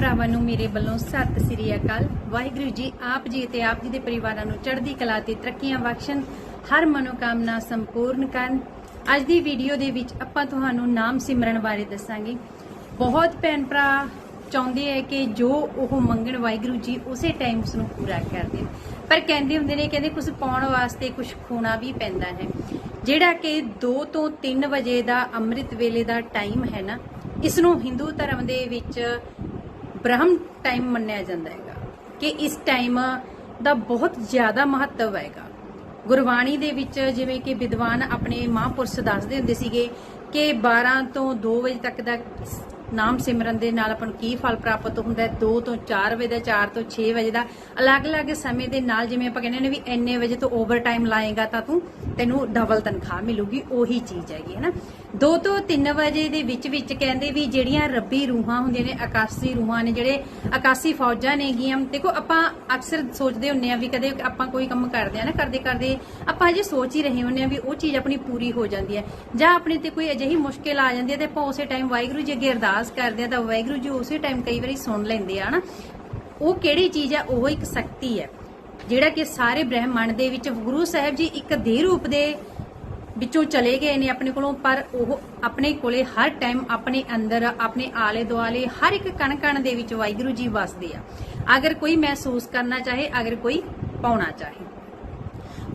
ਭਰਾਵਾਂ ਨੂੰ ਮੇਰੇ ਵੱਲੋਂ ਸਤਿ ਸ੍ਰੀ ਅਕਾਲ। ਵਾਹਿਗੁਰੂ ਜੀ, ਆਪ ਜੀ ਤੇ ਆਪ ਜੀ ਦੇ ਪਰਿਵਾਰਾਂ ਨੂੰ ਚੜ੍ਹਦੀ ਕਲਾ ਤੇ ਤਰੱਕੀਆਂ ਬਖਸ਼ਣ, ਹਰ ਮਨੋਕਾਮਨਾ ਸੰਪੂਰਨ ਕਰਨ। ਅੱਜ ਦੀ ਵੀਡੀਓ ਦੇ ਵਿੱਚ ਆਪਾਂ ਤੁਹਾਨੂੰ ਨਾਮ ਸਿਮਰਨ ਬਾਰੇ ਦੱਸਾਂਗੇ। ਬਹੁਤ ਭੈਣ ਭਰਾ ਚਾਹੁੰਦੇ ਹੈ ਕਿ ਜੋ ਉਹ ਮੰਗਣ, ਵਾਹਿਗੁਰੂ ਜੀ ਉਸੇ ਟਾਈਮ ਉਸ ਨੂੰ ਪੂਰਾ ਕਰ ਦੇਣ। ਪਰ ਕਹਿੰਦੇ ਹੁੰਦੇ ਨੇ, ਕਹਿੰਦੇ ਕੁਝ ਪਾਉਣ ਵਾਸਤੇ ਕੁਝ ਖੋਣਾ ਵੀ ਪੈਂਦਾ ਹੈ। ਜਿਹੜਾ ਕਿ 2 ਤੋਂ 3 ਵਜੇ ਦਾ ਅੰਮ੍ਰਿਤ ਵੇਲੇ ਦਾ ਟਾਈਮ ਹੈ ਨਾ, ਇਸ ਨੂੰ ਹਿੰਦੂ ਧਰਮ ਦੇ ਵਿੱਚ ਬ੍ਰਹਮ ਟਾਈਮ ਮੰਨਿਆ ਜਾਂਦਾ ਹੈਗਾ ਕਿ ਇਸ ਟਾਈਮ ਦਾ ਬਹੁਤ ਜ਼ਿਆਦਾ ਮਹੱਤਵ ਹੈਗਾ। ਗੁਰਬਾਣੀ ਦੇ ਵਿੱਚ ਜਿਵੇਂ ਕਿ ਵਿਦਵਾਨ ਆਪਣੇ ਮਹਾਂਪੁਰਸ਼ ਦੱਸਦੇ ਹੁੰਦੇ ਸੀਗੇ ਕਿ 12 ਤੋਂ 2 ਵਜੇ ਤੱਕ ਦਾ ਨਾਮ ਸਿਮਰਨ ਦੇ ਨਾਲ ਆਪਾਂ ਨੂੰ ਕੀ ਫਲ ਪ੍ਰਾਪਤ ਹੁੰਦਾ ਹੈ? 2 ਤੋਂ 4 ਵਜੇ ਦਾ 4 ਤੋਂ 6 ਵਜੇ ਦਾ, ਅਲੱਗ-ਅਲੱਗ ਸਮੇਂ ਦੇ ਨਾਲ ਜਿਵੇਂ ਆਪਾਂ ਕਹਿੰਦੇ ਨੇ ਵੀ ਇੰਨੇ ਵਜੇ ਤੋਂ ਓਵਰ ਟਾਈਮ ਲਾਏਗਾ ਤਾਂ ਤੂੰ, ਤੈਨੂੰ ਡਬਲ ਤਨਖਾਹ ਮਿਲੂਗੀ, ਉਹੀ ਚੀਜ਼ ਹੈਗੀ, ਹੈ ਨਾ? 2 ਤੋਂ 3 ਵਜੇ ਦੇ ਵਿੱਚ ਵਿੱਚ ਕਹਿੰਦੇ ਵੀ ਜਿਹੜੀਆਂ ਰੱਬੀ ਰੂਹਾਂ ਹੁੰਦੀਆਂ ਨੇ ਆਕਾਸ਼ੀ ਰੂਹਾਂ ਨੇ, ਜਿਹੜੇ ਆਕਾਸ਼ੀ ਫੌਜਾਂ ਨੇਗੀਆਂ, ਦੇਖੋ ਆਪਾਂ ਅਕਸਰ ਸੋਚਦੇ ਹੁੰਨੇ ਆ ਵੀ ਕਦੇ ਆਪਾਂ ਕੋਈ ਕੰਮ ਕਰਦੇ ਆ ਨਾ, ਕਰਦੇ ਕਰਦੇ ਆਪਾਂ ਅਜੇ ਸੋਚ ਹੀ ਰਹੇ ਹੁੰਨੇ ਆ ਵੀ ਉਹ ਚੀਜ਼ ਆਪਣੀ ਪੂਰੀ ਹੋ ਜਾਂਦੀ ਹੈ। ਜਾਂ ਆਪਣੇ ਤੇ ਕੋਈ ਅਜਿਹੀ ਮੁਸ਼ਕਿਲ ਆ ਜਾਂਦੀ ਹੈ ਤੇ ਆਪਾਂ ਉਸੇ ਟਾਈਮ ਵਾਹਿਗੁਰੂ ਜੀ ਅੱਗੇ ਅਰਦਾਸ ਕਰਦੇ ਆ ਤਾਂ ਵਾਹਿਗੁਰੂ ਜੀ ਉਸੇ ਟਾਈਮ ਕਈ ਵਾਰੀ ਸੁਣ ਲੈਂਦੇ ਆ ਨਾ। ਉਹ ਕਿਹੜੀ ਚੀਜ਼ ਹੈ? ਉਹ ਇੱਕ ਸ਼ਕਤੀ ਹੈ। ਜਿਹੜਾ ਕਿ ਸਾਰੇ ਬ੍ਰਹਿਮੰਡ ਦੇ ਵਿੱਚ ਗੁਰੂ ਸਾਹਿਬ ਜੀ ਇੱਕ ਦੇਹ ਰੂਪ ਦੇ ਵਿੱਚੋਂ ਚਲੇ ਗਏ ਨੇ ਆਪਣੇ ਕੋਲੋਂ, ਪਰ ਉਹ ਆਪਣੇ ਕੋਲੇ ਹਰ ਟਾਈਮ ਆਪਣੇ ਅੰਦਰ, ਆਪਣੇ ਆਲੇ ਦੁਆਲੇ, ਹਰ ਇੱਕ ਕਣ ਕਣ ਦੇ ਵਿੱਚ ਵਾਹਿਗੁਰੂ ਜੀ ਵਸਦੇ ਆ। ਅਗਰ ਕੋਈ ਮਹਿਸੂਸ ਕਰਨਾ ਚਾਹੇ, ਅਗਰ ਕੋਈ ਪਾਉਣਾ ਚਾਹੇ।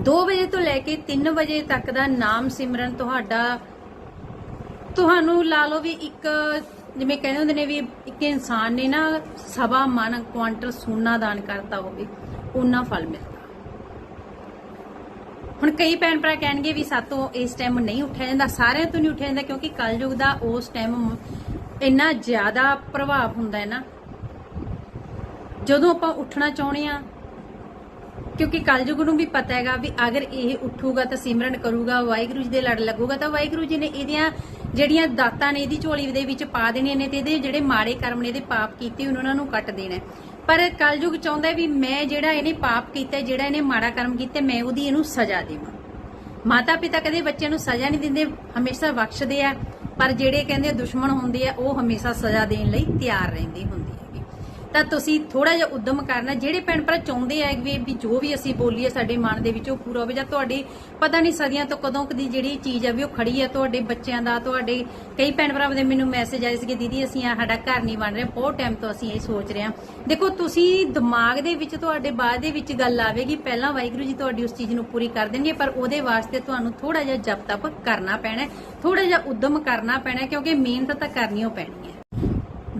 2 ਵਜੇ ਤੋਂ ਲੈ ਕੇ 3 ਵਜੇ ਤੱਕ ਦਾ ਨਾਮ ਸਿਮਰਨ ਤੁਹਾਡਾ, ਤੁਹਾਨੂੰ ਲਾ ਲਓ ਵੀ ਇੱਕ, ਜਿਵੇਂ ਕਹਿੰਦੇ ਹੁੰਦੇ ਨੇ ਵੀ ਇੱਕ ਇਨਸਾਨ ਨੇ ਨਾ ਸਵਾ ਮਨ, ਕੁਆਂਟਲ ਸੋਨਾ ਦਾਨ ਕਰਤਾ ਹੋਵੇ ਉਹਨਾਂ ਫਲ ਮਿਲਦਾ। ਹੁਣ ਕਈ ਭੈਣ ਭਰਾ ਕਹਿਣਗੇ ਵੀ ਸਾਤੋਂ ਇਸ ਟਾਈਮ ਨਹੀਂ ਉੱਠਿਆ ਜਾਂਦਾ, ਸਾਰਿਆਂ ਤੋਂ ਨਹੀਂ ਉੱਠਿਆ ਜਾਂਦਾ ਕਿਉਂਕਿ ਕਲਯੁਗ ਦਾ ਉਸ ਟਾਈਮ ਇੰਨਾ ਜ਼ਿਆਦਾ ਪ੍ਰਭਾਵ ਹੁੰਦਾ ਹੈ ਨਾ। ਜਦੋਂ ਆਪਾਂ ਉੱਠਣਾ ਚਾਹੁੰਦੇ ਆ ਕਿਉਂਕਿ ਕਲਯੁਗ ਨੂੰ ਵੀ ਪਤਾ ਹੈਗਾ ਵੀ ਅਗਰ ਇਹ ਉੱਠੂਗਾ ਤਾਂ ਸਿਮਰਨ ਕਰੂਗਾ, ਵਾਹਿਗੁਰੂ ਜੀ ਦੇ ਲੜ ਲੱਗੂਗਾ, ਤਾਂ ਵਾਹਿਗੁਰੂ ਜੀ ਨੇ ਇਹਦੀਆਂ ਜਿਹੜੀਆਂ ਦਾਤਾਂ ਨੇ, ਇਹਦੀ ਝੋਲੀ ਦੇ ਵਿੱਚ ਪਾ ਦੇਣੀਆਂ ਨੇ ਤੇ ਇਹਦੇ ਜਿਹੜੇ ਮਾੜੇ ਕਰਮ ਨੇ, ਇਹਦੇ ਪਾਪ ਕੀਤੇ, ਉਹਨਾਂ ਨੂੰ ਕੱਟ ਦੇਣਾ ਪਰ ਕਲਯੁਗ ਚਾਹੁੰਦਾ ਵੀ ਮੈਂ ਜਿਹੜਾ ਇਹਨੇ ਪਾਪ ਕੀਤਾ, ਜਿਹੜਾ ਇਹਨੇ ਮਾੜਾ ਕਰਮ ਕੀਤਾ, ਮੈਂ ਉਹਦੀ ਇਹਨੂੰ ਸਜ਼ਾ ਦੇਵਾਂ। ਮਾਤਾ ਪਿਤਾ ਕਦੇ ਬੱਚਿਆਂ ਨੂੰ ਸਜ਼ਾ ਨਹੀਂ ਦਿੰਦੇ, ਹਮੇਸ਼ਾ ਬਖਸ਼ਦੇ ਆ, ਪਰ ਜਿਹੜੇ ਕਹਿੰਦੇ ਦੁਸ਼ਮਣ ਹੁੰਦੇ ਆ, ਉਹ ਹਮੇਸ਼ਾ ਸਜ਼ਾ ਦੇਣ ਲਈ ਤਿਆਰ ਰਹਿੰਦੇ ਹੁੰਦੇ ਹੈਗੇ ਤਾਂ ਤੁਸੀਂ ਥੋੜਾ ਜਿਹਾ ਉਦਮ ਕਰਨਾ। ਜਿਹੜੇ ਭੈਣ ਭਰਾ ਚਾਹੁੰਦੇ ਆ ਵੀ ਜੋ ਵੀ ਅਸੀਂ ਬੋਲੀਏ ਸਾਡੇ ਮਨ ਦੇ ਵਿੱਚ ਉਹ ਪੂਰਾ ਹੋਵੇ ਜਾਂ ਤੁਹਾਡੀ ਪਤਾ ਨਹੀਂ ਸਦੀਆਂ ਤੋਂ ਕਦੋਂ ਕਦੀ ਜਿਹੜੀ ਚੀਜ਼ ਆ ਵੀ ਉਹ ਖੜੀ ਆ ਤੁਹਾਡੇ ਬੱਚਿਆਂ ਦਾ, ਤੁਹਾਡੇ ਕਈ ਭੈਣ ਭਰਾ ਦੇ ਮੈਨੂੰ ਮੈਸੇਜ ਆਏ ਸੀਗੇ, ਦੀਦੀ, ਅਸੀਂ ਆ ਸਾਡਾ ਘਰ ਨਹੀਂ ਬਣ ਰਿਹਾ, ਬਹੁਤ ਟਾਈਮ ਤੋਂ ਅਸੀਂ ਇਹ ਸੋਚ ਰਹੇ ਹਾਂ। ਦੇਖੋ, ਤੁਸੀਂ ਦਿਮਾਗ ਦੇ ਵਿੱਚ ਤੁਹਾਡੇ ਬਾਅਦ ਦੇ ਵਿੱਚ ਗੱਲ ਆਵੇਗੀ, ਪਹਿਲਾਂ ਵਾਹਿਗੁਰੂ ਜੀ ਤੁਹਾਡੀ ਉਸ ਚੀਜ਼ ਨੂੰ ਪੂਰੀ ਕਰ ਦੇਣਗੇ, ਪਰ ਉਹਦੇ ਵਾਸਤੇ ਤੁਹਾਨੂੰ ਥੋੜਾ ਜਿਹਾ ਜਪ ਤਪ ਕਰਨਾ ਪੈਣਾ ਥੋੜਾ ਜਿਹਾ ਉਦਮ ਕਰਨਾ ਪੈਣਾ ਕਿਉਂਕਿ ਮਿਹਨਤ ਤਾਂ ਕਰਨੀ ਓ ਪੈਣੀ ਹੈ।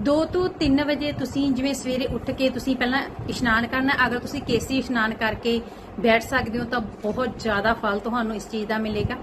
2 ਤੋਂ 3 ਵਜੇ ਤੁਸੀਂ ਜਿਵੇਂ ਸਵੇਰੇ ਉੱਠ ਕੇ ਤੁਸੀਂ ਪਹਿਲਾਂ ਇਸ਼ਨਾਨ ਕਰਨਾ, ਅਗਰ ਤੁਸੀਂ ਕੇਸੀ ਇਸ਼ਨਾਨ ਕਰਕੇ ਬੈਠ ਸਕਦੇ ਹੋ ਤਾਂ ਬਹੁਤ ਜ਼ਿਆਦਾ ਫਲ ਤੁਹਾਨੂੰ ਇਸ ਚੀਜ਼ ਦਾ ਮਿਲੇਗਾ।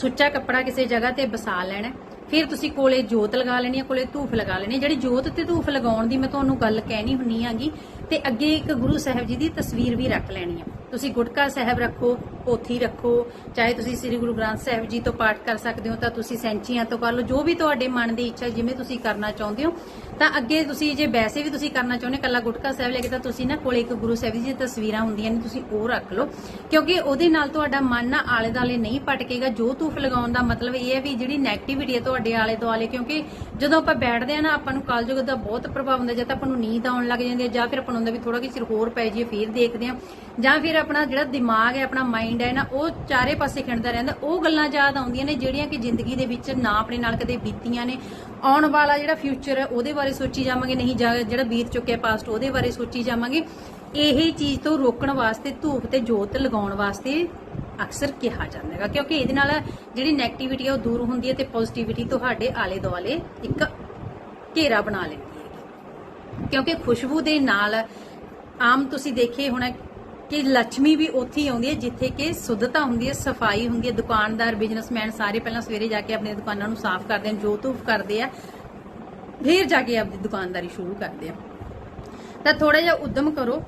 ਸੁੱਚਾ ਕੱਪੜਾ ਕਿਸੇ ਜਗ੍ਹਾ ਤੇ ਵਸਾ ਲੈਣਾ ਫਿਰ ਤੁਸੀਂ ਕੋਲੇ ਜੋਤ ਲਗਾ ਲੈਣੀ ਹੈ, ਕੋਲੇ ਧੂਫ ਲਗਾ ਲੈਣੀ ਜਿਹੜੀ ਜੋਤ ਤੇ ਧੂਫ ਲਗਾਉਣ ਦੀ ਮੈਂ ਤੁਹਾਨੂੰ ਗੱਲ ਕਹਿਣੀ ਹੁੰਨੀ ਆਗੀ ਤੇ ਅੱਗੇ ਇੱਕ ਗੁਰੂ ਸਾਹਿਬ ਜੀ ਦੀ ਤਸਵੀਰ ਵੀ ਰੱਖ ਲੈਣੀ ਹੈ ਤੁਸੀਂ ਗੁਟਕਾ ਸਾਹਿਬ ਰੱਖੋ, ਪੋਥੀ ਰੱਖੋ, ਚਾਹੇ ਤੁਸੀਂ ਸ੍ਰੀ ਗੁਰੂ ਗ੍ਰੰਥ ਸਾਹਿਬ ਜੀ ਤੋਂ ਪਾਠ ਕਰ ਸਕਦੇ ਹੋ, ਤਾਂ ਤੁਸੀਂ ਸੈਂਚੀਆਂ ਤੋਂ ਕਰ ਲਓ, ਜੋ ਵੀ ਤੁਹਾਡੇ ਮਨ ਦੀ ਇੱਛਾ ਜਿਵੇਂ ਤੁਸੀਂ ਕਰਨਾ ਚਾਹੁੰਦੇ ਹੋ, ਤਾਂ ਅੱਗੇ ਤੁਸੀਂ ਜੇ ਵੈਸੇ ਵੀ ਤੁਸੀਂ ਕਰਨਾ ਚਾਹੁੰਦੇ ਕੱਲਾ ਗੁਟਕਾ ਸਾਹਿਬ ਲੈ ਕੇ, ਤਾਂ ਤੁਸੀਂ ਨਾ ਕੋਲੇ ਇੱਕ ਗੁਰੂ ਸਾਹਿਬ ਜੀ ਦੀਆਂ ਤਸਵੀਰਾਂ ਹੁੰਦੀਆਂ ਨੇ, ਤੁਸੀਂ ਉਹ ਰੱਖ ਲਓ, ਕਿਉਂਕਿ ਉਹਦੇ ਨਾਲ ਤੁਹਾਡਾ ਮਨ ਨਾ ਆਲੇ ਦਾਲੇ ਨਹੀਂ ਭਟਕੇਗਾ। ਜੋ ਧੂਫ ਲਗਾਉਣ ਦਾ ਮਤਲਬ ਇਹ ਹੈ ਵੀ ਜਿਹੜੀ ਨੈਗੇਟਿਵਿਟੀ ਹੈ ਤੁਹਾਡੇ ਆਲੇ ਦੁਆਲੇ ਕਿਉਂਕਿ ਜਦੋਂ ਆਪਾਂ ਬੈਠਦੇ ਆ ਨਾ, ਆਪਾਂ ਨੂੰ ਕਾਲਯੁਗ ਦਾ ਬਹੁਤ ਪ੍ਰਭਾਵ ਹੁੰਦਾ, ਜਾਂ ਤਾਂ ਆਪਾਂ ਨੂੰ ਨੀਂਦ ਆਉਣ ਲੱਗ ਜਾਂਦੀ ਹੈ, ਜਾਂ ਫਿਰ ਆਪਾਂ ਨੂੰ ਹੁੰਦਾ ਵੀ ਥੋੜਾ ਕਿ ਚਿਰ ਹੋਰ ਪੈ ਜਾਈਏ, ਫਿਰ ਦੇਖਦੇ ਆ ਜਾਂ ਫਿਰ ਆਪਣਾ ਜਿਹੜਾ ਦਿਮਾਗ ਹੈ, ਆਪਣਾ ਮਾਈਂਡ ਹੈ ਨਾ, ਉਹ ਚਾਰੇ ਪਾਸੇ ਖਿੰਡਦਾ ਰਹਿੰਦਾ। ਉਹ ਗੱਲਾਂ ਯਾਦ ਆਉਂਦੀਆਂ ਨੇ ਜਿਹੜੀਆਂ ਕਿ ਜ਼ਿੰਦਗੀ ਦੇ ਵਿੱਚ ਨਾ ਆਪਣੇ ਨਾਲ ਕਦੇ ਬੀਤੀਆਂ ਨੇ। ਆਉਣ ਵਾਲਾ ਜਿਹੜਾ ਫਿਊਚਰ ਹੈ, ਉਹਦੇ ਬਾਰੇ ਸੋਚੀ ਜਾਵਾਂਗੇ, ਨਹੀਂ ਜਿਹੜਾ ਬੀਤ ਚੁੱਕਿਆ ਪਾਸਟ ਉਹਦੇ ਬਾਰੇ ਸੋਚੀ ਜਾਵਾਂਗੇ। ਇਹ ਚੀਜ਼ ਤੋਂ ਰੋਕਣ ਵਾਸਤੇ, ਧੂਪ ਤੇ ਜੋਤ ਲਗਾਉਣ ਵਾਸਤੇ ਅਕਸਰ ਕਿਹਾ ਜਾਂਦਾ ਹੈਗਾ। ਕਿਉਂਕਿ ਇਹਦੇ ਨਾਲ ਜਿਹੜੀ ਨੈਗੇਟਿਵਿਟੀ ਹੈ, ਉਹ ਦੂਰ ਹੁੰਦੀ ਹੈ ਤੇ ਪੋਜ਼ਿਟਿਵਿਟੀ ਤੁਹਾਡੇ ਆਲੇ ਦੁਆਲੇ ਇੱਕ ਘੇਰਾ ਬਣਾ ਲੈਂਦੀ ਕਿਉਂਕਿ ਖੁਸ਼ਬੂ ਦੇ ਨਾਲ ਆਮ ਤੁਸੀਂ ਦੇਖੇ ਹੋਣਾ ਕਿ ਲక్ష్ਮੀ ਵੀ ਉੱਥੇ ਹੀ ਆਉਂਦੀ ਹੈ, ਜਿੱਥੇ ਕਿ ਸੁੱਧਤਾ ਹੁੰਦੀ ਹੈ, ਸਫ਼ਾਈ ਹੁੰਦੀ ਹੈ, ਦੁਕਾਨਦਾਰ ਬਿਜ਼ਨਸਮੈਨ ਸਾਰੇ ਪਹਿਲਾਂ ਸਵੇਰੇ ਜਾ ਕੇ ਆਪਣੀਆਂ ਦੁਕਾਨਾਂ ਨੂੰ ਸਾਫ਼ ਕਰਦੇ ਹਨ, ਜੋ ਧੂਫ ਕਰਦੇ ਆ, ਫੇਰ ਜਾ ਕੇ ਆਪਣੀ ਦੁਕਾਨਦਾਰੀ ਸ਼ੁਰੂ ਕਰਦੇ ਆ। ਤਾਂ ਥੋੜਾ ਜਿਹਾ ਉਦਮ ਕਰੋ।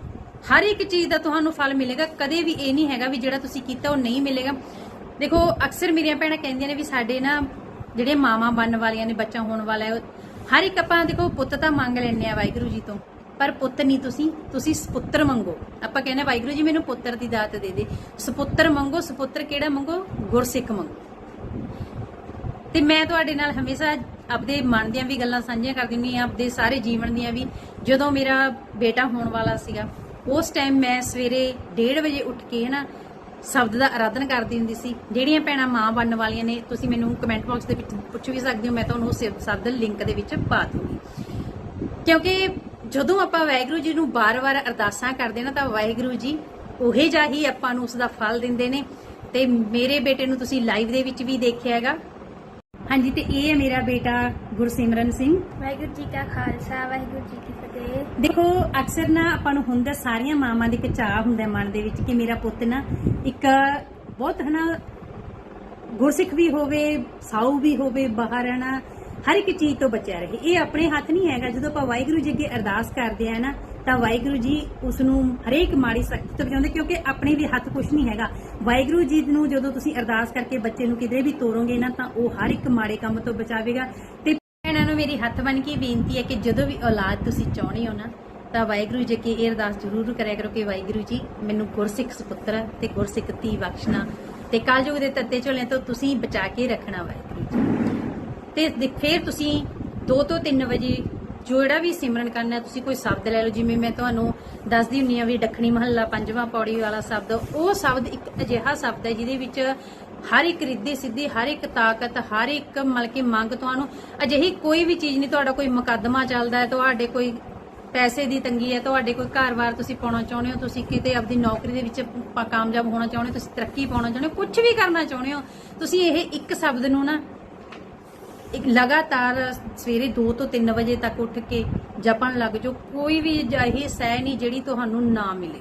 ਹਰ ਇੱਕ ਚੀਜ਼ ਦਾ ਤੁਹਾਨੂੰ ਫਲ ਮਿਲੇਗਾ, ਕਦੇ ਵੀ ਇਹ ਨਹੀਂ ਹੈਗਾ ਵੀ ਜਿਹੜਾ ਤੁਸੀਂ ਕੀਤਾ ਉਹ ਨਹੀਂ ਮਿਲੇਗਾ। ਦੇਖੋ, ਅਕਸਰ ਮੇਰੀਆਂ ਭੈਣਾਂ ਕਹਿੰਦੀਆਂ ਨੇ ਵੀ ਸਾਡੇ ਨਾ ਜਿਹੜੇ ਮਾਵਾਂ ਬਣਨ ਵਾਲੀਆਂ ਨੇ, ਬੱਚਾ ਹੋਣ ਵਾਲਾ ਹੈ ਹਰ ਇੱਕ ਆਪਾਂ ਦੇਖੋ ਪੁੱਤ ਤਾਂ ਮੰਗ ਲੈਣੇ ਆ ਵਾਹਿਗੁਰੂ ਜੀ ਤੋਂ। ਪਰ ਪੁੱਤ ਨਹੀਂ ਤੁਸੀਂ ਤੁਸੀਂ ਸੁਪੁੱਤਰ ਮੰਗੋ। ਆਪਾਂ ਕਹਿੰਦੇ ਵਾਹਿਗੁਰੂ ਜੀ ਮੈਨੂੰ ਪੁੱਤਰ ਦੀ ਦਾਤ ਦੇ ਦੇ। ਸੁਪੁੱਤਰ ਮੰਗੋ, ਸੁਪੁੱਤਰ ਕਿਹੜਾ ਮੰਗੋ? ਗੁਰਸਿੱਖ ਮੰਗੋ। ਤੇ ਮੈਂ ਤੁਹਾਡੇ ਨਾਲ ਹਮੇਸ਼ਾ ਆਪਦੇ ਮਨ ਦੀਆਂ ਵੀ ਗੱਲਾਂ ਸਾਂਝੀਆਂ ਕਰਦੀ ਹੁੰਦੀ ਹਾਂ, ਆਪਦੇ ਸਾਰੇ ਜੀਵਨ ਦੀਆਂ ਵੀ। ਜਦੋਂ ਮੇਰਾ ਬੇਟਾ ਹੋਣ ਵਾਲਾ ਸੀਗਾ, ਉਸ ਟਾਈਮ ਮੈਂ ਸਵੇਰੇ 1:30 ਵਜੇ ਉੱਠ ਕੇ ਹਨਾ ਸ਼ਬਦ ਦਾ ਆਰਾਧਨ ਕਰਦੀ ਹੁੰਦੀ ਸੀ। ਜਿਹੜੀਆਂ ਭੈਣਾਂ ਮਾਂ ਬਣਨ ਵਾਲੀਆਂ ਨੇ, ਤੁਸੀਂ ਮੈਨੂੰ ਕਮੈਂਟ ਬਾਕਸ ਦੇ ਵਿੱਚ ਪੁੱਛ ਵੀ ਸਕਦੇ ਹੋ, ਮੈਂ ਤੁਹਾਨੂੰ ਉਸ ਸ਼ਬਦ ਲਿੰਕ ਦੇ ਵਿੱਚ ਪਾ ਦੂੰਗੀ। ਕਿਉਂਕਿ ਜਦੋਂ ਆਪਾਂ ਵਾਹਿਗੁਰੂ ਜੀ ਨੂੰ ਬਾਰ-ਬਾਰ ਅਰਦਾਸਾਂ ਕਰਦੇ ਨਾ, ਤਾਂ ਵਾਹਿਗੁਰੂ ਜੀ ਉਹੇ ਜਿਹਾ ਹੀ ਆਪਾਂ ਨੂੰ ਉਸ ਦਾ ਫਲ ਦਿੰਦੇ ਨੇ। ਤੇ ਮੇਰੇ ਬੇਟੇ ਨੂੰ ਤੁਸੀਂ ਲਾਈਵ ਦੇ ਵਿੱਚ ਵੀ ਦੇਖਿਆ ਹੈਗਾ। ਹਾਂਜੀ ਤੇ ਇਹ ਹੈ ਮੇਰਾ ਬੇਟਾ ਗੁਰਸਿਮਰਨ ਸਿੰਘ। ਵਾਹਿਗੁਰੂ ਜੀ ਕਾ ਖਾਲਸਾ ਵਾਹਿਗੁਰੂ ਜੀ ਕੀ ਫਤਿਹ। ਦੇਖੋ ਅਕਸਰ ਨਾ ਆਪਾਂ ਨੂੰ ਹੁੰਦਾ ਸਾਰੀਆਂ ਮਾਵਾਂ ਦੇ ਇੱਕ ਚਾਹ ਹੁੰਦਾ ਮਨ ਦੇ ਵਿੱਚ ਕਿ ਮੇਰਾ ਪੁੱਤ ਨਾ ਇੱਕ ਬਹੁਤ ਹਨਾ ਗੁਰਸਿੱਖ ਵੀ ਹੋਵੇ ਸਾਊ ਵੀ ਹੋਵੇ ਬਾਹਰ ਹਨਾ ਹਰ ਇੱਕ ਚੀਜ਼ ਤੋਂ ਬਚਿਆ ਰਹੇ। ਇਹ ਆਪਣੇ ਹੱਥ ਨਹੀਂ ਹੈਗਾ। ਜਦੋਂ ਆਪਾਂ ਵਾਹਿਗੁਰੂ ਜੀ ਅੱਗੇ ਅਰਦਾਸ ਕਰਦੇ ਆ ਨਾ ਤਾਂ ਵਾਹਿਗੁਰੂ ਜੀ ਉਸ ਨੂੰ ਹਰੇਕ ਮਾੜੀ ਸਖਤ ਤੋਂ ਬਚਾਉਂਦੇ ਕਿਉਂਕਿ ਆਪਣੇ ਵੀ ਹੱਥ ਕੁਝ ਨਹੀਂ ਹੈਗਾ। ਵਾਹਿਗੁਰੂ ਜੀ ਨੂੰ ਜਦੋਂ ਤੁਸੀਂ ਅਰਦਾਸ ਕਰਕੇ ਬੱਚੇ ਨੂੰ ਕਿਧਰੇ ਵੀ ਤੋਰੋਗੇ ਨਾ, ਤਾਂ ਉਹ ਹਰ ਇੱਕ ਮਾੜੇ ਕੰਮ ਤੋਂ ਬਚਾਵੇਗਾ। ਤੇ ਭੈਣਾਂ ਨੂੰ ਮੇਰੀ ਹੱਥ ਬਨ ਕੇ ਬੇਨਤੀ ਹੈ ਕਿ ਜਦੋਂ ਵੀ ਔਲਾਦ ਤੁਸੀਂ ਚਾਹੁੰਦੇ ਹੋ ਨਾ, ਤਾਂ ਵਾਹਿਗੁਰੂ ਜੀ ਅੱਗੇ ਇਹ ਅਰਦਾਸ ਜ਼ਰੂਰ ਕਰਿਆ ਕਰੋ ਕਿ ਵਾਹਿਗੁਰੂ ਜੀ ਮੈਨੂੰ ਗੁਰਸਿੱਖ ਸੁਪੁੱਤਰ ਤੇ ਗੁਰਸਿੱਖ ਧੀ ਬਖਸ਼ਣਾ ਤੇ ਕਲਯੁਗ ਦੇ ਤੱਤੇ ਝੋਲਿਆਂ ਤੋਂ ਤੁਸੀਂ ਬਚਾ ਕੇ ਰੱਖਣਾ ਵਾਹਿਗੁਰੂ ਜੀ। ਤੇ ਫਿਰ ਤੁਸੀਂ 2 ਤੋਂ 3 ਵਜੇ ਜਿਹੜਾ ਵੀ ਸਿਮਰਨ ਕਰਨਾ, ਤੁਸੀਂ ਕੋਈ ਸ਼ਬਦ ਲੈ ਲਓ, ਜਿਵੇਂ ਮੈਂ ਤੁਹਾਨੂੰ ਦੱਸਦੀ ਹੁੰਨੀ ਆ ਵੀ ਦੱਖਣੀ ਮਹੱਲਾ ਪੰਜਵਾਂ ਪੌੜੀ ਵਾਲਾ ਸ਼ਬਦ, ਉਹ ਸ਼ਬਦ ਇੱਕ ਅਜਿਹਾ ਸ਼ਬਦ ਹੈ ਜਿਹਦੇ ਵਿੱਚ ਹਰ ਇੱਕ ਰਿੱਧੀ ਸਿੱਧੀ, ਹਰ ਇੱਕ ਤਾਕਤ, ਹਰ ਇੱਕ ਮਤਲਬ ਮੰਗ ਤੁਹਾਨੂੰ ਅਜਿਹੀ ਕੋਈ ਵੀ ਚੀਜ਼ ਨਹੀਂ, ਤੁਹਾਡਾ ਕੋਈ ਮੁਕੱਦਮਾ ਚੱਲਦਾ ਹੈ, ਤੁਹਾਡੇ ਕੋਈ ਪੈਸੇ ਦੀ ਤੰਗੀ ਹੈ, ਤੁਹਾਡੇ ਕੋਈ ਘਰ-ਬਾਰ ਤੁਸੀਂ ਪਾਉਣਾ ਚਾਹੁੰਦੇ ਹੋ, ਤੁਸੀਂ ਕਿਤੇ ਆਪਣੀ ਨੌਕਰੀ ਦੇ ਵਿੱਚ ਕਾਮਯਾਬ ਹੋਣਾ ਚਾਹੁੰਦੇ ਹੋ, ਤੁਸੀਂ ਤਰੱਕੀ ਪਾਉਣਾ ਚਾਹੁੰਦੇ ਹੋ ਕੁਝ ਵੀ ਕਰਨਾ ਚਾਹੁੰਦੇ ਹੋ, ਤੁਸੀਂ ਇਹ ਇੱਕ ਸ਼ਬਦ ਨੂੰ ਨਾ ਇੱਕ ਲਗਾਤਾਰ ਸਵੇਰੇ 2 ਤੋਂ 3 ਵਜੇ ਤੱਕ ਉੱਠ ਕੇ ਜਪਣ ਲੱਗ ਜਾਓ, ਕੋਈ ਵੀ ਅਜਿਹੀ ਸਹਿ ਨਹੀਂ ਜਿਹੜੀ ਤੁਹਾਨੂੰ ਨਾ ਮਿਲੇ।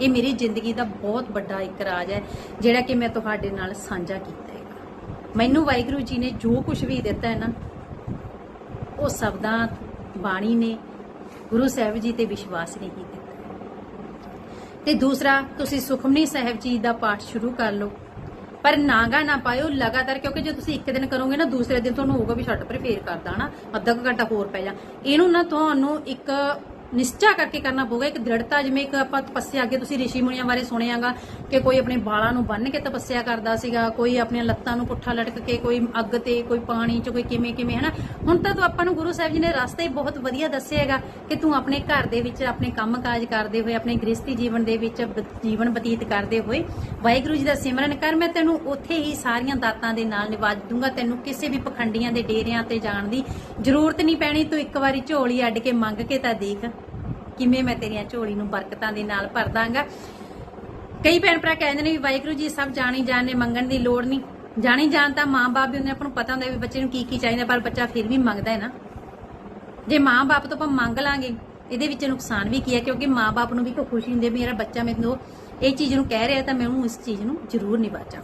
ਇਹ ਮੇਰੀ ਜ਼ਿੰਦਗੀ ਦਾ ਬਹੁਤ ਵੱਡਾ ਇੱਕ ਰਾਜ ਹੈ, ਜਿਹੜਾ ਕਿ ਮੈਂ ਤੁਹਾਡੇ ਨਾਲ ਸਾਂਝਾ ਕੀਤਾ ਹੈਗਾ। ਮੈਨੂੰ ਵਾਹਿਗੁਰੂ ਜੀ ਨੇ ਜੋ ਕੁਝ ਵੀ ਦਿੱਤਾ ਹੈ ਨਾ, ਉਹ ਸ਼ਬਦਾਂ ਬਾਣੀ ਨੇ ਗੁਰੂ ਸਾਹਿਬ ਜੀ ਤੇ ਵਿਸ਼ਵਾਸ ਨਹੀਂ ਕੀਤਾ ਤੇ ਦੂਸਰਾ, ਤੁਸੀਂ ਸੁਖਮਨੀ ਸਾਹਿਬ ਜੀ ਦਾ ਪਾਠ ਸ਼ੁਰੂ ਕਰ ਲਓ। ਪਰ ਨਾਗਾ ਨਾ ਪਾਇਓ, ਲਗਾਤਾਰ, ਕਿਉਂਕਿ ਜੇ ਤੁਸੀਂ ਇੱਕ ਦਿਨ ਕਰੋਗੇ ਨਾ, ਦੂਸਰੇ ਦਿਨ ਤੁਹਾਨੂੰ ਹੋਊਗਾ ਵੀ ਛੱਡ ਪਰ ਫੇਰ ਕਰਦਾ ਨਾ ਅੱਧਾ ਕੁ ਘੰਟਾ ਹੋਰ ਪੈ ਜਾ। ਇਹਨੂੰ ਨਾ ਤੁਹਾਨੂੰ ਇੱਕ ਨਿਸ਼ਚਾ ਕਰਕੇ ਕਰਨਾ ਪਊਗਾ। ਇੱਕ ਦ੍ਰਿੜਤਾ, ਜਿਵੇਂ ਇੱਕ ਆਪਾਂ ਤਪੱਸਿਆ ਅੱਗੇ ਤੁਸੀਂ ਰਿਸ਼ੀ ਮੁਨੀਆਂ ਬਾਰੇ ਸੁਣਿਆਗਾ ਕਿ ਕੋਈ ਆਪਣੇ ਬਾਲਾਂ ਨੂੰ ਬੰਨ ਕੇ ਤਪੱਸਿਆ ਕਰਦਾ ਸੀਗਾ, ਕੋਈ ਆਪਣੀਆਂ ਲੱਤਾਂ ਨੂੰ ਪੁੱਠਾ ਲਟਕ ਕੇ, ਕੋਈ ਅੱਗ ਤੇ, ਕੋਈ ਪਾਣੀ 'ਚ, ਕੋਈ ਕਿਵੇਂ ਕਿਵੇਂ, ਹਨਾ? ਹੁਣ ਤਾਂ ਤੂੰ ਆਪਾਂ ਨੂੰ ਗੁਰੂ ਸਾਹਿਬ ਜੀ ਨੇ ਰਸਤਾ ਹੀ ਬਹੁਤ ਵਧੀਆ ਦੱਸਿਆ ਹੈਗਾ ਕਿ ਤੂੰ ਆਪਣੇ ਘਰ ਦੇ ਵਿੱਚ, ਆਪਣੇ ਕੰਮਕਾਜ ਕਰਦੇ ਹੋਏ, ਆਪਣੇ ਗ੍ਰਸਤੀ ਜੀਵਨ ਦੇ ਵਿੱਚ ਜੀਵਨ ਬਤੀਤ ਕਰਦੇ ਹੋਏ ਵਾਹਿਗੁਰੂ ਜੀ ਦਾ ਸਿਮਰਨ ਕਰ। ਮੈਂ ਤੈਨੂੰ ਉੱਥੇ ਹੀ ਸਾਰੀਆਂ ਦਾਤਾਂ ਦੇ ਨਾਲ ਨਿਵਾਜ ਦੂੰਗਾ। ਤੈਨੂੰ ਕਿਸੇ ਵੀ ਪਖੰਡੀਆਂ ਦੇ ਡੇਰਿਆਂ ਤੇ ਜਾਣ ਦੀ ਜ਼ਰੂਰਤ ਨਹੀਂ ਪੈਣੀ। ਤੂੰ ਇੱਕ ਵਾਰੀ ਝੋਲੀ ਅੱਡ ਕੇ ਮੰਗ ਕੇ ਤਾਂ ਦੇਖ। ਕਿਵੇਂ ਮੈਂ ਤੇਰੀਆਂ ਝੋਲੀ ਨੂੰ ਬਰਕਤਾਂ ਦੇ ਨਾਲ ਭਰ ਦਾਂਗਾ ਕਈ ਭੈਣ ਭਰਾ ਕਹਿੰਦੇ ਨੇ ਵੀ ਵਾਹਿਗੁਰੂ ਜੀ ਸਭ ਜਾਣੀ ਜਾਣੇ ਮੰਗਣ ਦੀ ਲੋੜ ਨਹੀਂ। ਜਾਣੀ ਜਾਣ ਤਾਂ ਮਾਂ-ਬਾਪ ਵੀ ਹੁੰਦੇ ਆਪਾਂ ਨੂੰ ਪਤਾ ਹੁੰਦਾ ਵੀ ਬੱਚੇ ਨੂੰ ਕੀ ਕੀ ਚਾਹੀਦਾ, ਪਰ ਬੱਚਾ ਫਿਰ ਵੀ ਮੰਗਦਾ ਹੈ ਨਾ। ਜੇ ਮਾਂ-ਬਾਪ ਤੋਂ ਆਪਾਂ ਮੰਗ ਲਾਂਗੇ, ਇਹਦੇ ਵਿੱਚ ਨੁਕਸਾਨ ਵੀ ਕੀ ਹੈ? ਕਿਉਂਕਿ ਮਾਂ-ਬਾਪ ਨੂੰ ਵੀ ਕੋਈ ਖੁਸ਼ੀ ਹੁੰਦੀ ਹੈ ਵੀ ਮੇਰਾ ਬੱਚਾ ਮੈਨੂੰ ਇਹ ਚੀਜ਼ ਨੂੰ ਕਹਿ ਰਿਹਾ ਤਾਂ ਮੈਂ ਉਹਨੂੰ ਇਸ ਚੀਜ਼ ਨੂੰ ਜ਼ਰੂਰ ਨਿਭਾਚਾਂ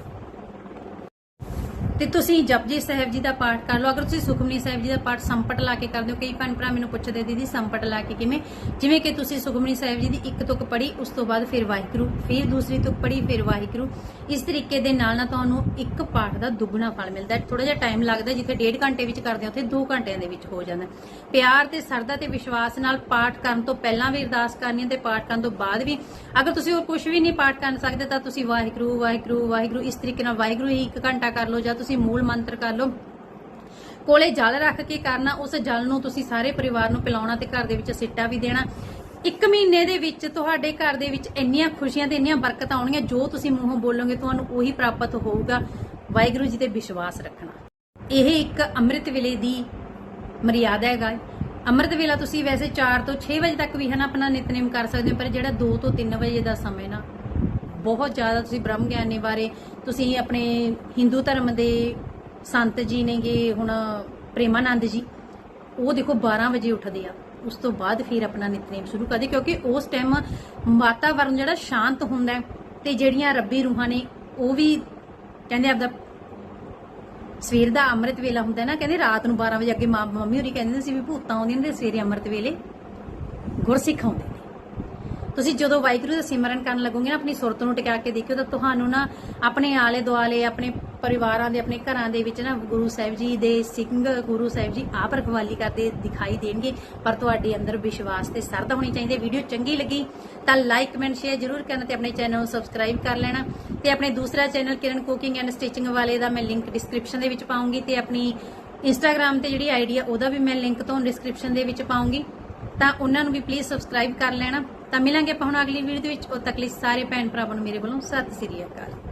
ਤੇ ਤੁਸੀਂ ਜਪਜੀ ਸਾਹਿਬ ਜੀ ਦਾ ਪਾਠ ਕਰ ਲਓ। ਅਗਰ ਤੁਸੀਂ ਸੁਖਮਨੀ ਸਾਹਿਬ ਜੀ ਦਾ ਪਾਠ ਸੰਪਟ ਲਾ ਕੇ ਕਰਦੇ ਹੋ, ਕਈ ਭੈਣ ਭਰਾ ਮੈਨੂੰ ਪੁੱਛਦੇ, ਦੀਦੀ, ਸੰਪਟ ਲਾ ਕੇ ਕਿਵੇਂ? ਜਿਵੇਂ ਕਿ ਤੁਸੀਂ ਸੁਖਮਨੀ ਸਾਹਿਬ ਜੀ ਦੀ ਇੱਕ ਤੁਕ ਪੜ੍ਹੀ, ਉਸ ਤੋਂ ਬਾਅਦ ਫਿਰ ਵਾਹਿਗੁਰੂ, ਫਿਰ ਦੂਸਰੀ ਤੁਕ ਪੜ੍ਹੀ, ਫਿਰ ਵਾਹਿਗੁਰੂ। ਇਸ ਤਰੀਕੇ ਦੇ ਨਾਲ ਨਾ ਤੁਹਾਨੂੰ ਇੱਕ ਪਾਠ ਦਾ ਦੁੱਗਣਾ ਫਲ ਮਿਲਦਾ। ਹੈ ਥੋੜਾ ਜਿਹਾ ਟਾਈਮ ਲੱਗਦਾ, ਜਿੱਥੇ ਡੇਢ ਘੰਟੇ ਵਿੱਚ ਕਰਦੇ ਹੋ, ਉੱਥੇ 2 ਘੰਟਿਆਂ ਦੇ ਵਿੱਚ ਹੋ ਜਾਂਦਾ। ਪਿਆਰ ਤੇ ਸਰਦਾ ਤੇ ਵਿਸ਼ਵਾਸ ਨਾਲ ਪਾਠ ਕਰਨ ਤੋਂ ਪਹਿਲਾਂ ਵੀ ਅਰਦਾਸ ਕਰਨੀ ਤੇ ਪਾਠ ਕਰਨ ਤੋਂ ਬਾਅਦ ਵੀ। ਅਗਰ ਤੁਸੀਂ ਹੋਰ ਕੁਝ ਵੀ ਨਹੀਂ ਪਾਠ ਕਰ ਸਕਦੇ, ਤਾਂ ਤੁਸੀਂ ਵਾਹਿਗੁਰੂ ਵਾਹਿਗੁਰੂ ਵਾਹਿਗੁਰੂ। ਇਸ ਤਰੀਕੇ ਨਾਲ ਵਾਹਿਗੁਰੂ ਹੀ ਇੱਕ ਘੰਟਾ ਕਰ ਲਓ ਜਾਂ ਤੁਸੀਂ ਮੂਲ ਮੰਤਰ ਕਰ ਲਓ। ਕੋਲੇ ਜਲ ਰੱਖ ਕੇ ਕਰਨਾ, ਉਸ ਜਲ ਨੂੰ ਤੁਸੀਂ ਸਾਰੇ ਪਰਿਵਾਰ ਨੂੰ ਪਿਲਾਉਣਾ ਤੇ ਘਰ ਦੇ ਵਿੱਚ ਸਿੱਟਾ ਵੀ ਦੇਣਾ। ਇੱਕ ਮਹੀਨੇ ਦੇ ਵਿੱਚ ਤੁਹਾਡੇ ਘਰ ਦੇ ਵਿੱਚ ਇੰਨੀਆਂ ਖੁਸ਼ੀਆਂ ਤੇ ਇੰਨੀਆਂ ਬਰਕਤਾਂ ਆਉਣਗੀਆਂ ਜੋ ਤੁਸੀਂ ਮੂੰਹੋਂ ਬੋਲੋਗੇ, ਤੁਹਾਨੂੰ ਉਹੀ ਪ੍ਰਾਪਤ ਹੋਊਗਾ। ਵਾਹਿਗੁਰੂ ਜੀ ਤੇ ਵਿਸ਼ਵਾਸ ਰੱਖਣਾ। ਇਹ ਇੱਕ ਅੰਮ੍ਰਿਤ ਵੇਲੇ ਦੀ ਮਰਿਆਦਾ ਹੈਗਾ। ਅੰਮ੍ਰਿਤ ਵੇਲਾ ਤੁਸੀਂ ਵੈਸੇ 4 ਤੋਂ 6 ਵਜੇ ਤੱਕ ਵੀ ਹਨਾ ਆਪਣਾ ਨਿਤਨੇਮ ਕਰ ਸਕਦੇ ਹੋ, ਪਰ ਜਿਹੜਾ 2 ਤੋਂ 3 ਵਜੇ ਦਾ ਸਮੇਂ ਨਾ ਬਹੁਤ ਜ਼ਿਆਦਾ ਤੁਸੀਂ ਬ੍ਰਹਮ ਗਿਆਨੀ ਬਾਰੇ, ਤੁਸੀਂ ਆਪਣੇ ਹਿੰਦੂ ਧਰਮ ਦੇ ਸੰਤ ਜੀ ਨੇਗੇ, ਹੁਣ ਪ੍ਰੇਮਾਨੰਦ ਜੀ, ਉਹ ਦੇਖੋ 12 ਵਜੇ ਉੱਠਦੇ ਆ। ਉਸ ਤੋਂ ਬਾਅਦ ਫਿਰ ਆਪਣਾ ਨਿਤਨੇਮ ਸ਼ੁਰੂ ਕਰਦੇ, ਕਿਉਂਕਿ ਉਸ ਟਾਈਮ ਵਾਤਾਵਰਣ ਜਿਹੜਾ ਸ਼ਾਂਤ ਹੁੰਦਾ ਹੈ ਤੇ ਜਿਹੜੀਆਂ ਰੱਬੀ ਰੂਹਾਂ ਨੇ, ਉਹ ਵੀ ਕਹਿੰਦੇ ਆਪਦਾ ਸਵੇਰ ਦਾ ਅੰਮ੍ਰਿਤ ਵੇਲਾ ਹੁੰਦਾ ਨਾ, ਕਹਿੰਦੇ ਰਾਤ ਨੂੰ 12 ਵਜੇ ਅੱਗੇ ਮਾਂ ਮੰਮੀ ਹੋਰੀ ਕਹਿੰਦੇ ਸੀ ਵੀ ਭੂਤਾਂ ਆਉਂਦੀਆਂ ਨੇ ਸਵੇਰੇ ਅੰਮ੍ਰਿਤ ਵੇਲੇ ਗੁਰਸਿੱਖ ਆਉਂਦੇ। ਤੁਸੀਂ ਜਦੋਂ ਵਾਹਿਗੁਰੂ ਦਾ ਸਿਮਰਨ ਕਰਨ ਲੱਗੋਗੇ ਨਾ, ਆਪਣੀ ਸੁਰਤ ਨੂੰ ਟਿਕਾ ਕੇ ਦੇਖਿਓ, ਤਾਂ ਤੁਹਾਨੂੰ ਨਾ ਆਪਣੇ ਆਲੇ ਦੁਆਲੇ ਆਪਣੇ ਪਰਿਵਾਰਾਂ ਦੇ, ਆਪਣੇ ਘਰਾਂ ਦੇ ਵਿੱਚ ਨਾ ਗੁਰੂ ਸਾਹਿਬ ਜੀ ਦੇ ਸਿੰਘ ਗੁਰੂ ਸਾਹਿਬ ਜੀ ਆਪ ਰਖਵਾਲੀ ਕਰਦੇ ਦਿਖਾਈ ਦੇਣਗੇ। ਪਰ ਤੁਹਾਡੇ ਅੰਦਰ ਵਿਸ਼ਵਾਸ ਤੇ ਸਰਦਾ ਹੋਣੀ ਚਾਹੀਦੀ ਹੈ। ਵੀਡੀਓ ਚੰਗੀ ਲੱਗੀ ਤਾਂ ਲਾਈਕ, ਕਮੈਂਟ, ਸ਼ੇਅਰ ਜਰੂਰ ਕਰਨਾ ਤੇ ਆਪਣੇ ਚੈਨਲ ਨੂੰ ਸਬਸਕ੍ਰਾਈਬ ਕਰ ਲੈਣਾ। ਤੇ ਆਪਣੇ ਦੂਸਰਾ channel Kiran cooking and stitching ਵਾਲੇ ਦਾ ਮੈਂ ਲਿੰਕ ਡਿਸਕ੍ਰਿਪਸ਼ਨ ਦੇ ਵਿੱਚ ਪਾਉਂਗੀ ਤੇ ਆਪਣੀ ਇੰਸਟਾਗ੍ਰam ਤੇ ਜਿਹੜੀ ਆਈਡੀ ਆ, ਉਹਦਾ ਵੀ ਮੈਂ ਲਿੰਕ ਤੁਹਾਨੂੰ ਡਿਸਕ੍ਰਿਪਸ਼ਨ ਦੇ ਵਿੱਚ ਪਾਉਂਗੀ। ਤਾਂ ਉਹਨਾਂ ਨੂੰ ਵੀ ਪਲੀਜ਼ ਸਬਸਕ੍ਰਾਈਬ ਕਰ ਲੈਣਾ। ਤਾਂ ਮਿਲਾਂਗੇ ਆਪਾਂ ਹੁਣ ਅਗਲੀ ਵੀਡੀਓ ਦੇ ਵਿੱਚ। ਉਦੋਂ ਤੱਕ ਲਈ ਸਾਰੇ ਭੈਣ ਭਰਾਵਾਂ ਨੂੰ ਮੇਰੇ ਵੱਲੋਂ ਸਤਿ ਸ੍ਰੀ ਅਕਾਲ।